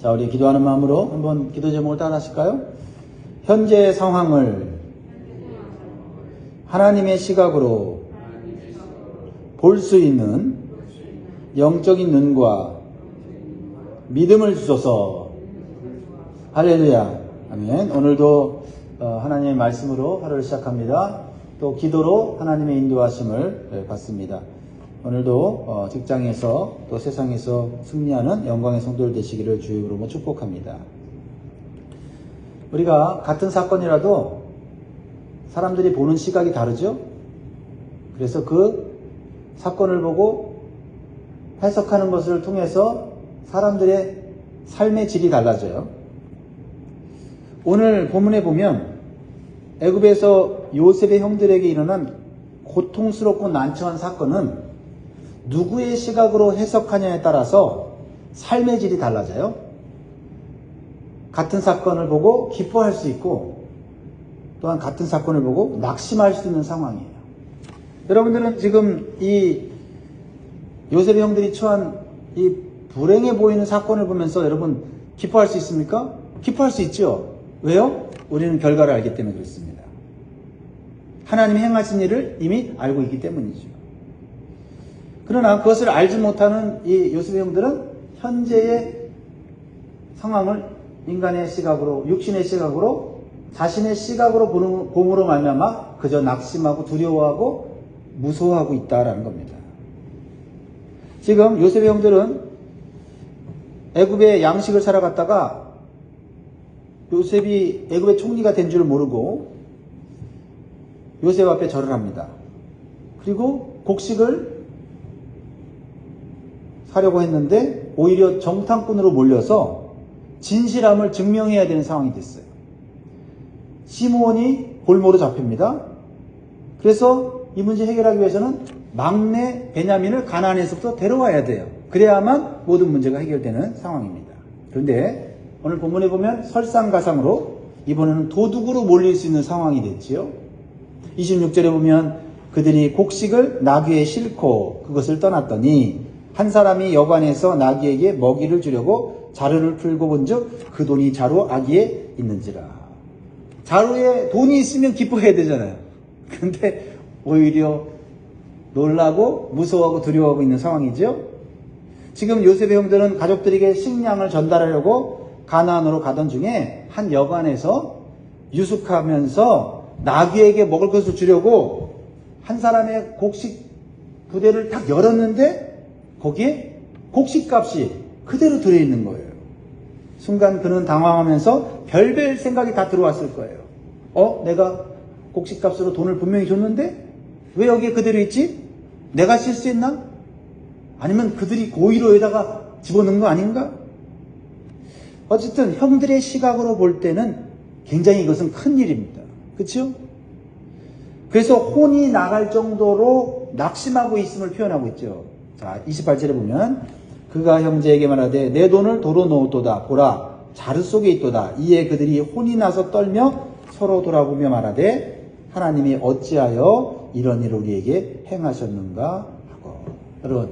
자, 우리 기도하는 마음으로 한번 기도 제목을 따라 하실까요? 현재 상황을 하나님의 시각으로 볼 수 있는 영적인 눈과 믿음을 주소서. 할렐루야. 아멘. 오늘도 어, 하나님의 말씀으로 하루를 시작합니다. 또 기도로 하나님의 인도하심을 예, 받습니다. 오늘도 어, 직장에서 또 세상에서 승리하는 영광의 성도들 되시기를 주의 이름으로 축복합니다. 우리가 같은 사건이라도 사람들이 보는 시각이 다르죠? 그래서 그 사건을 보고 해석하는 것을 통해서 사람들의 삶의 질이 달라져요. 오늘 본문에 보면 애굽에서 요셉의 형들에게 일어난 고통스럽고 난처한 사건은 누구의 시각으로 해석하냐에 따라서 삶의 질이 달라져요. 같은 사건을 보고 기뻐할 수 있고 또한 같은 사건을 보고 낙심할 수 있는 상황이에요. 여러분들은 지금 이 요셉의 형들이 처한 이 불행해 보이는 사건을 보면서 여러분 기뻐할 수 있습니까? 기뻐할 수 있죠. 왜요? 우리는 결과를 알기 때문에 그렇습니다. 하나님이 행하신 일을 이미 알고 있기 때문이죠. 그러나 그것을 알지 못하는 이 요셉의 형들은 현재의 상황을 인간의 시각으로, 육신의 시각으로, 자신의 시각으로 보는, 봄으로 말미암아 그저 낙심하고 두려워하고 무서워하고 있다라는 겁니다. 지금 요셉의 형들은 애굽의 양식을 사러 갔다가 요셉이 애굽의 총리가 된 줄 모르고 요셉 앞에 절을 합니다. 그리고 곡식을 사려고 했는데 오히려 정탐꾼으로 몰려서 진실함을 증명해야 되는 상황이 됐어요. 시므온이 볼모로 잡힙니다. 그래서 이 문제 해결하기 위해서는 막내 베냐민을 가나안에서부터 데려와야 돼요. 그래야만 모든 문제가 해결되는 상황입니다. 그런데 오늘 본문에 보면 설상가상으로 이번에는 도둑으로 몰릴 수 있는 상황이 됐지요. 26절에 보면 그들이 곡식을 나귀에 싣고 그것을 떠났더니 한 사람이 여관에서 나귀에게 먹이를 주려고 자루를 풀고 본즉 그 돈이 자루 아기에 있는지라. 자루에 돈이 있으면 기뻐해야 되잖아요. 근데 오히려 놀라고 무서워하고 두려워하고 있는 상황이죠. 지금 요셉의 형들은 가족들에게 식량을 전달하려고 가나안으로 가던 중에 한 여관에서 유숙하면서 나귀에게 먹을 것을 주려고 한 사람의 곡식 부대를 딱 열었는데 거기에 곡식값이 그대로 들어있는 거예요. 순간 그는 당황하면서 별별 생각이 다 들어왔을 거예요. 어? 내가 곡식값으로 돈을 분명히 줬는데 왜 여기에 그대로 있지? 내가 실수했나? 아니면 그들이 고의로 여기다가 집어넣은 거 아닌가? 어쨌든 형들의 시각으로 볼 때는 굉장히 이것은 큰 일입니다. 그렇죠? 그래서 혼이 나갈 정도로 낙심하고 있음을 표현하고 있죠. 자, 28절에 보면 그가 형제에게 말하되 내 돈을 도로 놓았도다 보라 자루 속에 있도다 이에 그들이 혼이 나서 떨며 서로 돌아보며 말하되 하나님이 어찌하여 이런 일을 우리에게 행하셨는가 하고 여러분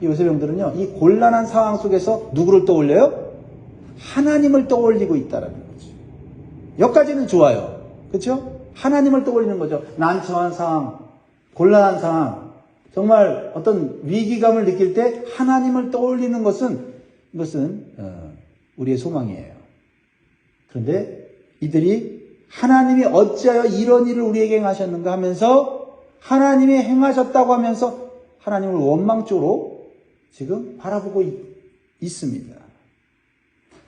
이 요셉 형들은요 이 곤란한 상황 속에서 누구를 떠올려요? 하나님을 떠올리고 있다라는 거죠. 여기까지는 좋아요. 그렇죠? 하나님을 떠올리는 거죠. 난처한 상황, 곤란한 상황, 정말 어떤 위기감을 느낄 때 하나님을 떠올리는 것은 이것은 어, 우리의 소망이에요. 그런데 이들이 하나님이 어찌하여 이런 일을 우리에게 행하셨는가 하면서 하나님이 행하셨다고 하면서 하나님을 원망적으로 지금 바라보고 있, 있습니다.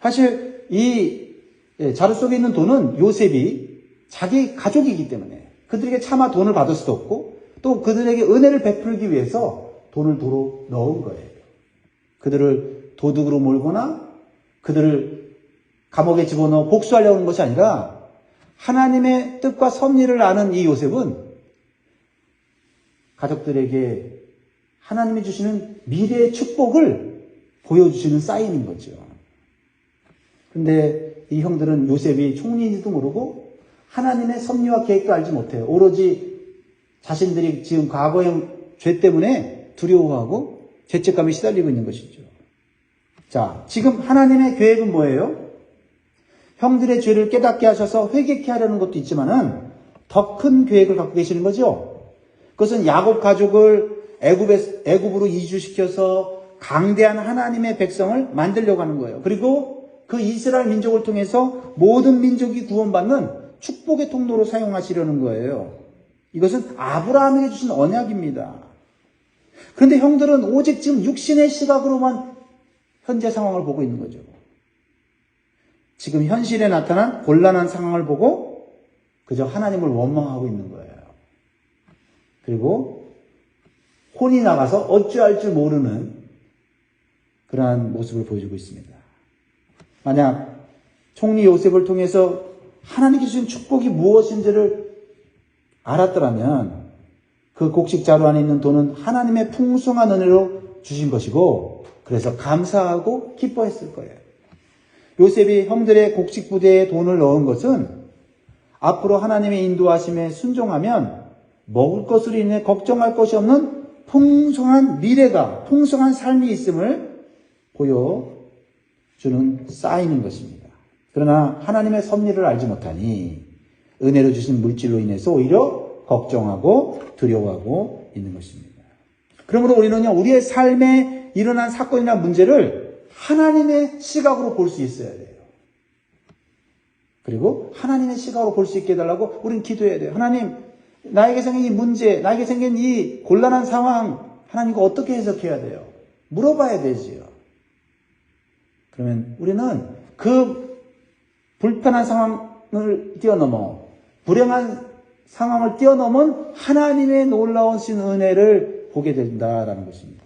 사실 이 예, 자루 속에 있는 돈은 요셉이 자기 가족이기 때문에 그들에게 차마 돈을 받을 수도 없고 또 그들에게 은혜를 베풀기 위해서 돈을 도로 넣은 거예요. 그들을 도둑으로 몰거나 그들을 감옥에 집어넣어 복수하려는 것이 아니라 하나님의 뜻과 섭리를 아는 이 요셉은 가족들에게 하나님이 주시는 미래의 축복을 보여주시는 사인인 거죠. 근데 이 형들은 요셉이 총리인지도 모르고 하나님의 섭리와 계획도 알지 못해요. 오로지 자신들이 지금 과거의 죄 때문에 두려워하고 죄책감에 시달리고 있는 것이죠. 자, 지금 하나님의 계획은 뭐예요? 형들의 죄를 깨닫게 하셔서 회개케 하려는 것도 있지만은 더 큰 계획을 갖고 계시는 거죠. 그것은 야곱 가족을 애굽에 애굽으로 이주시켜서 강대한 하나님의 백성을 만들려고 하는 거예요. 그리고 그 이스라엘 민족을 통해서 모든 민족이 구원받는 축복의 통로로 사용하시려는 거예요. 이것은 아브라함에게 주신 언약입니다. 그런데 형들은 오직 지금 육신의 시각으로만 현재 상황을 보고 있는 거죠. 지금 현실에 나타난 곤란한 상황을 보고 그저 하나님을 원망하고 있는 거예요. 그리고 혼이 나가서 어찌할 줄 모르는 그러한 모습을 보여주고 있습니다. 만약 총리 요셉을 통해서 하나님께 주신 축복이 무엇인지를 알았더라면 그 곡식 자루 안에 있는 돈은 하나님의 풍성한 은혜로 주신 것이고 그래서 감사하고 기뻐했을 거예요. 요셉이 형들의 곡식 부대에 돈을 넣은 것은 앞으로 하나님의 인도하심에 순종하면 먹을 것으로 인해 걱정할 것이 없는 풍성한 미래가, 풍성한 삶이 있음을 보여주는 쌓이는 것입니다. 그러나 하나님의 섭리를 알지 못하니 은혜로 주신 물질로 인해서 오히려 걱정하고 두려워하고 있는 것입니다. 그러므로 우리는요, 우리의 삶에 일어난 사건이나 문제를 하나님의 시각으로 볼 수 있어야 돼요. 그리고 하나님의 시각으로 볼 수 있게 해달라고 우리는 기도해야 돼요. 하나님, 나에게 생긴 이 문제, 나에게 생긴 이 곤란한 상황, 하나님과 어떻게 해석해야 돼요? 물어봐야 되지요. 그러면 우리는 그 불편한 상황을 뛰어넘어 불행한 상황을 뛰어넘은 하나님의 놀라우신 은혜를 보게 된다라는 것입니다.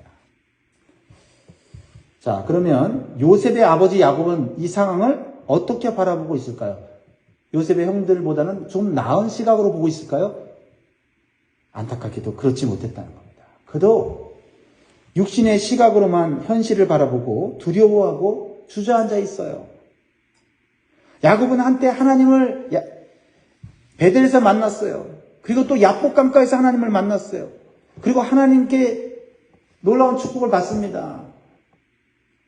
자, 그러면 요셉의 아버지 야곱은 이 상황을 어떻게 바라보고 있을까요? 요셉의 형들보다는 좀 나은 시각으로 보고 있을까요? 안타깝게도 그렇지 못했다는 겁니다. 그도 육신의 시각으로만 현실을 바라보고 두려워하고 주저앉아 있어요. 야곱은 한때 하나님을 베델에서 만났어요. 그리고 또 야복강가에서 하나님을 만났어요. 그리고 하나님께 놀라운 축복을 받습니다.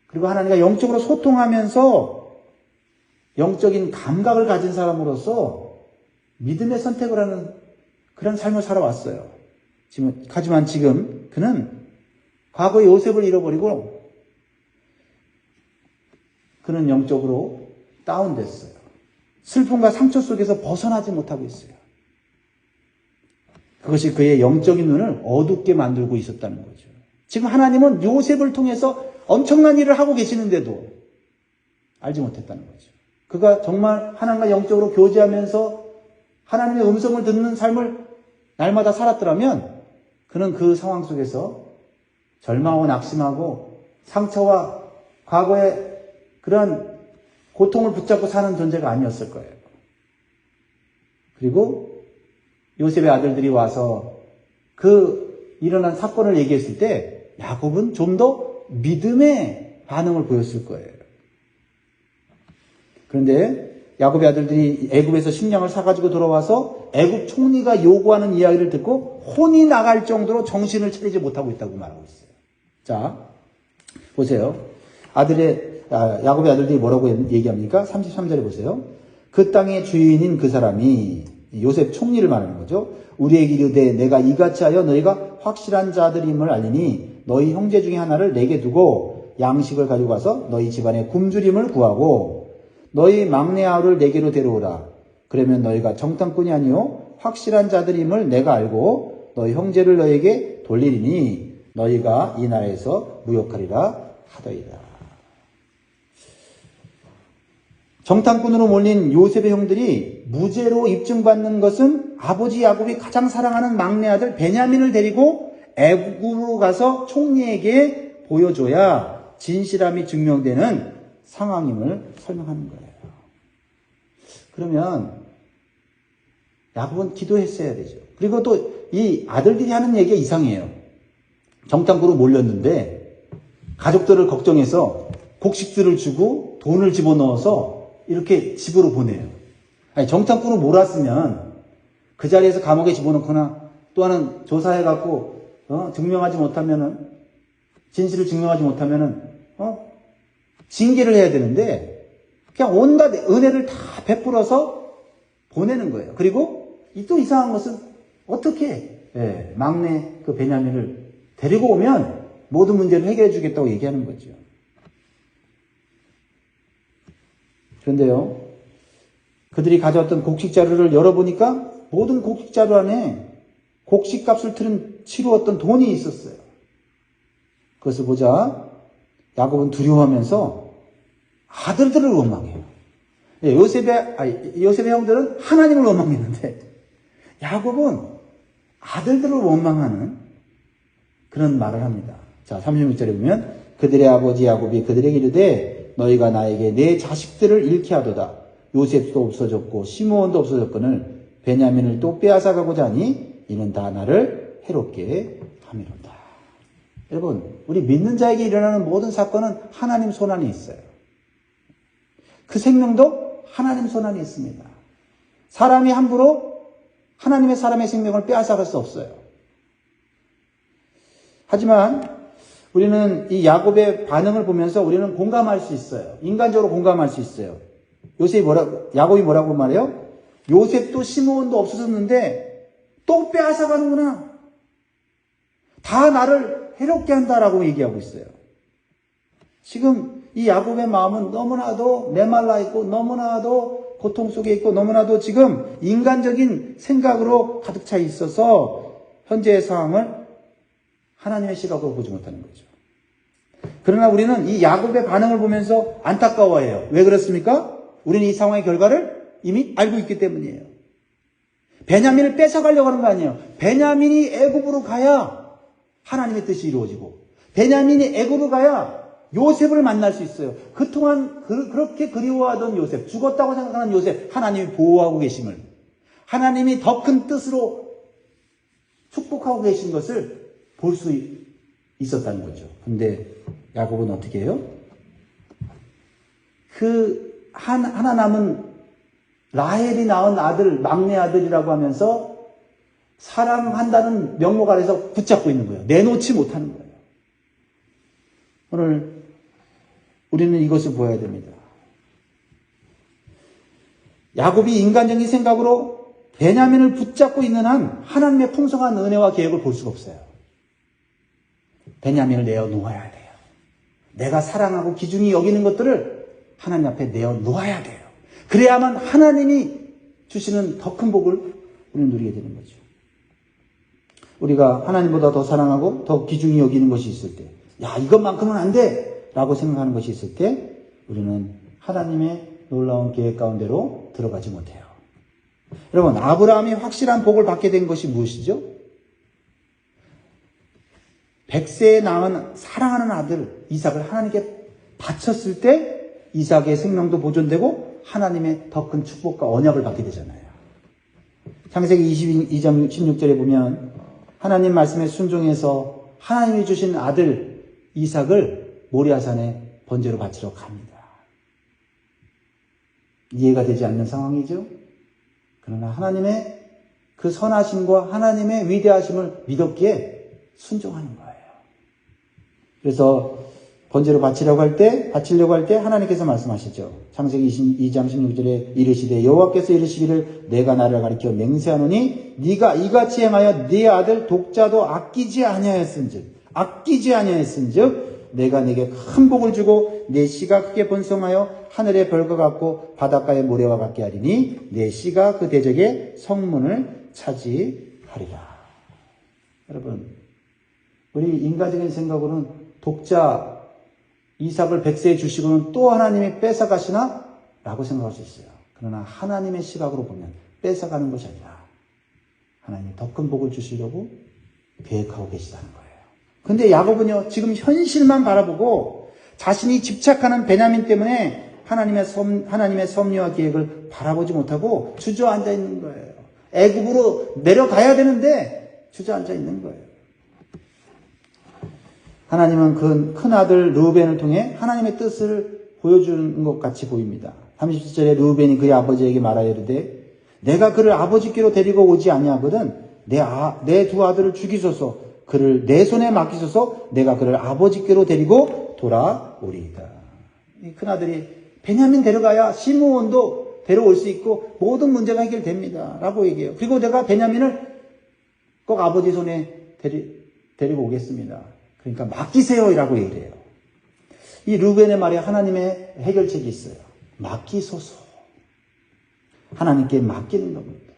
그리고 하나님과 영적으로 소통하면서 영적인 감각을 가진 사람으로서 믿음의 선택을 하는 그런 삶을 살아왔어요. 지금, 하지만 지금 그는 과거의 요셉을 잃어버리고 그는 영적으로 다운됐어요. 슬픔과 상처 속에서 벗어나지 못하고 있어요. 그것이 그의 영적인 눈을 어둡게 만들고 있었다는 거죠. 지금 하나님은 요셉을 통해서 엄청난 일을 하고 계시는데도 알지 못했다는 거죠. 그가 정말 하나님과 영적으로 교제하면서 하나님의 음성을 듣는 삶을 날마다 살았더라면 그는 그 상황 속에서 절망하고 낙심하고 상처와 과거의 그런 고통을 붙잡고 사는 존재가 아니었을 거예요. 그리고 요셉의 아들들이 와서 그 일어난 사건을 얘기했을 때 야곱은 좀 더 믿음의 반응을 보였을 거예요. 그런데 야곱의 아들들이 애굽에서 식량을 사가지고 돌아와서 애굽 총리가 요구하는 이야기를 듣고 혼이 나갈 정도로 정신을 차리지 못하고 있다고 말하고 있어요. 자, 보세요. 아들의 아, 야곱의 아들들이 뭐라고 얘기합니까? 33절에 보세요. 그 땅의 주인인 그 사람이 요셉 총리를 말하는 거죠. 우리에게 이르되 내가 이같이 하여 너희가 확실한 자들임을 알리니 너희 형제 중에 하나를 내게 두고 양식을 가지고 가서 너희 집안의 굶주림을 구하고 너희 막내 아우를 내게로 데려오라. 그러면 너희가 정탐꾼이 아니요 확실한 자들임을 내가 알고 너희 형제를 너에게 돌리리니 너희가 이 나라에서 무역하리라 하더이다. 정탐꾼으로 몰린 요셉의 형들이 무죄로 입증받는 것은 아버지 야곱이 가장 사랑하는 막내 아들 베냐민을 데리고 애국으로 가서 총리에게 보여줘야 진실함이 증명되는 상황임을 설명하는 거예요. 그러면 야곱은 기도했어야 되죠. 그리고 또 이 아들들이 하는 얘기가 이상해요. 정탐꾼으로 몰렸는데 가족들을 걱정해서 곡식들을 주고 돈을 집어넣어서 이렇게 집으로 보내요. 아니, 정탐꾼을 몰았으면 그 자리에서 감옥에 집어넣거나 또한은 조사해갖고, 어, 증명하지 못하면은, 진실을 증명하지 못하면은, 어, 징계를 해야 되는데 그냥 온갖 은혜를 다 베풀어서 보내는 거예요. 그리고 이또 이상한 것은 어떻게 예, 막내 그 베냐민을 데리고 오면 모든 문제를 해결해 주겠다고 얘기하는 거죠. 그런데요, 그들이 가져왔던 곡식 자루를 열어보니까 모든 곡식 자루 안에 곡식 값을 틀은 치루었던 돈이 있었어요. 그것을 보자 야곱은 두려워하면서 아들들을 원망해요. 예, 요셉의 아니, 요셉의 형들은 하나님을 원망했는데 야곱은 아들들을 원망하는 그런 말을 합니다. 자, 36절에 보면 그들의 아버지 야곱이 그들에게 이르되 너희가 나에게 내 자식들을 잃게 하도다. 요셉도 없어졌고 시므온도 없어졌거늘 베냐민을 또 빼앗아 가고자 하니 이는 다 나를 해롭게 함이로다. 여러분, 우리 믿는 자에게 일어나는 모든 사건은 하나님 손안에 있어요. 그 생명도 하나님 손안에 있습니다. 사람이 함부로 하나님의 사람의 생명을 빼앗아갈 수 없어요. 하지만 우리는 이 야곱의 반응을 보면서 우리는 공감할 수 있어요. 인간적으로 공감할 수 있어요. 요셉이 뭐라, 야곱이 뭐라고 말해요? 요셉도 시므온도 없어졌는데 또 빼앗아 가는구나. 다 나를 해롭게 한다라고 얘기하고 있어요. 지금 이 야곱의 마음은 너무나도 메말라 있고 너무나도 고통 속에 있고 너무나도 지금 인간적인 생각으로 가득 차 있어서 현재의 상황을 하나님의 시각으로 보지 못하는 거죠. 그러나 우리는 이 야곱의 반응을 보면서 안타까워해요. 왜 그렇습니까? 우리는 이 상황의 결과를 이미 알고 있기 때문이에요. 베냐민을 뺏어가려고 하는 거 아니에요. 베냐민이 애굽으로 가야 하나님의 뜻이 이루어지고 베냐민이 애굽으로 가야 요셉을 만날 수 있어요. 그동안 그, 렇게 그리워하던 요셉, 죽었다고 생각하는 요셉, 하나님이 보호하고 계심을, 하나님이 더 큰 뜻으로 축복하고 계신 것을 볼 수 있었다는 거죠. 근데 야곱은 어떻게 해요? 그 한, 하나 남은 라헬이 낳은 아들, 막내 아들이라고 하면서 사랑한다는 명목 아래서 붙잡고 있는 거예요. 내놓지 못하는 거예요. 오늘 우리는 이것을 보아야 됩니다. 야곱이 인간적인 생각으로 베냐민을 붙잡고 있는 한 하나님의 풍성한 은혜와 계획을 볼 수가 없어요. 베냐민을 내어 놓아야 돼요. 내가 사랑하고 기중이 여기는 것들을 하나님 앞에 내어 놓아야 돼요. 그래야만 하나님이 주시는 더 큰 복을 우리는 누리게 되는 거죠. 우리가 하나님보다 더 사랑하고 더 기중이 여기는 것이 있을 때, 야, 이것만큼은 안 돼! 라고 생각하는 것이 있을 때, 우리는 하나님의 놀라운 계획 가운데로 들어가지 못해요. 여러분, 아브라함이 확실한 복을 받게 된 것이 무엇이죠? 백세에 낳은 사랑하는 아들 이삭을 하나님께 바쳤을 때 이삭의 생명도 보존되고 하나님의 더 큰 축복과 언약을 받게 되잖아요. 창세기 22장 16절에 보면 하나님 말씀에 순종해서 하나님이 주신 아들 이삭을 모리아산에 번제로 바치러 갑니다. 이해가 되지 않는 상황이죠. 그러나 하나님의 그 선하심과 하나님의 위대하심을 믿었기에 순종하는 거예요. 그래서 번제로 바치려고 할 때, 바치려고 할 때 하나님께서 말씀하시죠. 창세기 22장 16절에 이르시되 여호와께서 이르시기를 내가 나를 가리켜 맹세하노니 네가 이같이 행하여 네 아들 독자도 아끼지 아니하였은즉 아끼지 아니하였은즉 내가 네게 큰 복을 주고 내 씨가 크게 번성하여 하늘의 별과 같고 바닷가의 모래와 같게 하리니 내 씨가 그 대적의 성문을 차지하리라. 여러분, 우리 인간적인 생각으로는 독자 이삭을 백세에 주시고는 또 하나님이 뺏어가시나? 라고 생각할 수 있어요. 그러나 하나님의 시각으로 보면 뺏어가는 것이 아니라 하나님이 더 큰 복을 주시려고 계획하고 계시다는 거예요. 근데 야곱은요, 지금 현실만 바라보고 자신이 집착하는 베냐민 때문에 하나님의 섭, 하나님의 섭리와 계획을 바라보지 못하고 주저앉아 있는 거예요. 애굽으로 내려가야 되는데 주저앉아 있는 거예요. 하나님은 그 큰 아들 르우벤을 통해 하나님의 뜻을 보여주는 것 같이 보입니다. 37절에 르우벤이 그의 아버지에게 말하여 이르되 내가 그를 아버지께로 데리고 오지 아니하거든 내두 아, 아들을 죽이소서 그를 내 손에 맡기소서 내가 그를 아버지께로 데리고 돌아오리이다. 이 큰 아들이 베냐민 데려가야 시므온도 데려올 수 있고 모든 문제가 해결됩니다. 라고 얘기해요. 그리고 내가 베냐민을 꼭 아버지 손에 데리, 데리고 오겠습니다. 그러니까 맡기세요. 라고 얘기를 해요. 이 루벤의 말에 하나님의 해결책이 있어요. 맡기소서. 하나님께 맡기는 겁니다.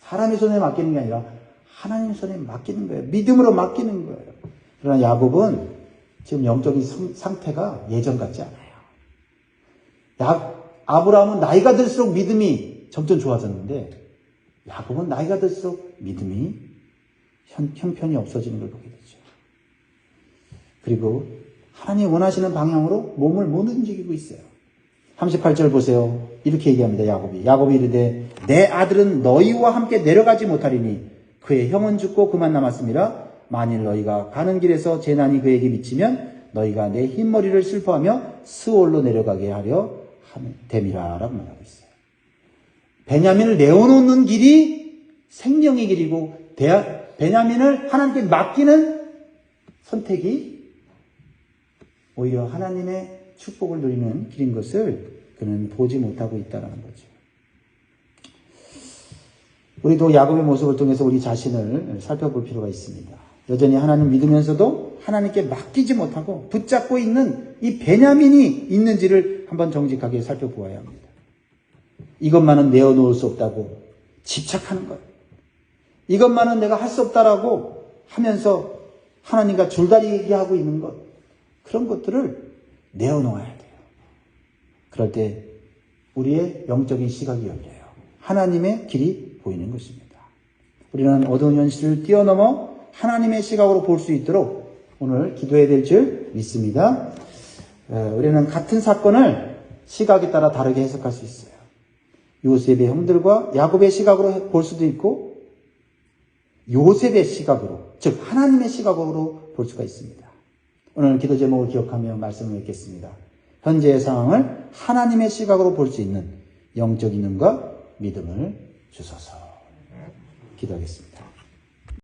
사람의 손에 맡기는 게 아니라 하나님 손에 맡기는 거예요. 믿음으로 맡기는 거예요. 그러나 야곱은 지금 영적인 상- 상태가 예전 같지 않아요. 야, 아브라함은 나이가 들수록 믿음이 점점 좋아졌는데 야곱은 나이가 들수록 믿음이 현, 형편이 없어지는 걸 보게 되죠. 그리고 하나님이 원하시는 방향으로 몸을 못 움직이고 있어요. 38절 보세요. 이렇게 얘기합니다. 야곱이. 야곱이 이르되 내 아들은 너희와 함께 내려가지 못하리니 그의 형은 죽고 그만 남았습니다. 만일 너희가 가는 길에서 재난이 그에게 미치면 너희가 내 흰머리를 슬퍼하며 스올로 내려가게 하려 함- 됨이라 라고 말하고 있어요. 베냐민을 내어놓는 길이 생명의 길이고 대- 베냐민을 하나님께 맡기는 선택이 오히려 하나님의 축복을 누리는 길인 것을 그는 보지 못하고 있다는 거죠. 우리도 야곱의 모습을 통해서 우리 자신을 살펴볼 필요가 있습니다. 여전히 하나님 믿으면서도 하나님께 맡기지 못하고 붙잡고 있는 이 베냐민이 있는지를 한번 정직하게 살펴보아야 합니다. 이것만은 내어놓을 수 없다고 집착하는 것. 이것만은 내가 할 수 없다라고 하면서 하나님과 줄다리 얘기하고 있는 것. 그런 것들을 내어놓아야 돼요. 그럴 때 우리의 영적인 시각이 열려요. 하나님의 길이 보이는 것입니다. 우리는 어두운 현실을 뛰어넘어 하나님의 시각으로 볼 수 있도록 오늘 기도해야 될 줄 믿습니다. 어, 우리는 같은 사건을 시각에 따라 다르게 해석할 수 있어요. 요셉의 형들과 야곱의 시각으로 볼 수도 있고 요셉의 시각으로, 즉 하나님의 시각으로 볼 수가 있습니다. 오늘 기도 제목을 기억하며 말씀을 읽겠습니다. 현재의 상황을 하나님의 시각으로 볼 수 있는 영적인 눈과 믿음을 주소서. 기도하겠습니다.